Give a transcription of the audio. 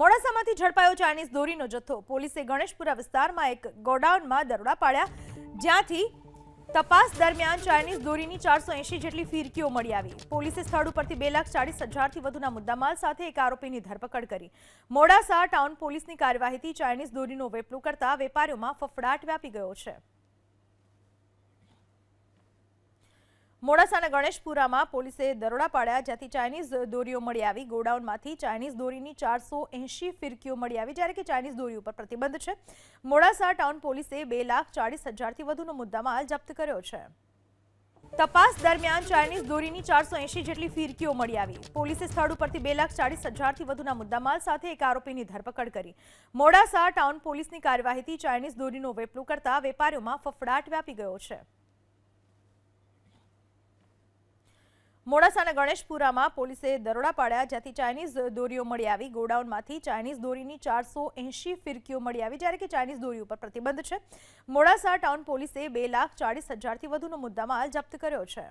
મોડાસામાંથી ઝડપાયો Chinese દોરીનો જથ્થો. પોલીસે ગણેશપુરા વિસ્તારમાં એક ગોડાઉનમાં દરોડા પાડ્યા, જ્યાંથી તપાસ દરમિયાન ચાઇનીઝ દોરીની ચારસો એંશી જેટલી ફિરકીઓ મળી આવી. પોલીસે સ્થળ ઉપરથી બે લાખ ચાળીસ હજારથી વધુના મુદ્દામાલ સાથે એક આરોપીની ધરપકડ કરી. મોડાસા ટાઉન પોલીસની કાર્યવાહીથી ચાઇનીઝ દોરીનો વેપલું કરતા વેપારીઓમાં ફફડાટ વ્યાપી ગયો છે. મોડાસાના ગણેશપુરામાં પોલીસે દરોડા પાડ્યા, જ્યાંથી ચાઇનીઝ દોરીઓ મળી આવી. ગોડાઉનમાંથી ચાઇનીઝ દોરીની ચારસો એંશી ફિરકીઓ મળી આવી, જ્યારે કે ચાઇનીઝ દોરી ઉપર પ્રતિબંધ છે. મોડાસા ટાઉન પોલીસે બે લાખ ચાળીસ હજારથી વધુનો મુદ્દામાલ જપ્ત કર્યો છે. તપાસ દરમિયાન ચાઇનીઝ દોરીની ચારસો એંશી જેટલી ફિરકીઓ મળી આવી. પોલીસે સ્થળ ઉપરથી બે લાખ ચાળીસ હજારથી વધુના મુદ્દામાલ સાથે એક આરોપીની ધરપકડ કરી. મોડાસા ટાઉન પોલીસની કાર્યવાહીથી ચાઇનીઝ દોરીનો વેપલો કરતા વેપારીઓમાં ફફડાટ વ્યાપી ગયો છે. મોડાસાના ગણેશપુરામાં પોલીસે દરોડા પાડ્યા, જ્યાંથી ચાઇનીઝ દોરીઓ મળી આવી. ગોડાઉનમાંથી ચાઇનીઝ દોરીની ચારસો એંશી ફિરકીઓ મળી આવી, જ્યારે કે ચાઇનીઝ દોરી ઉપર પ્રતિબંધ છે. મોડાસા ટાઉન પોલીસે બે લાખ ચાળીસ હજારથી વધુનો મુદ્દામાલ જપ્ત કર્યો છે.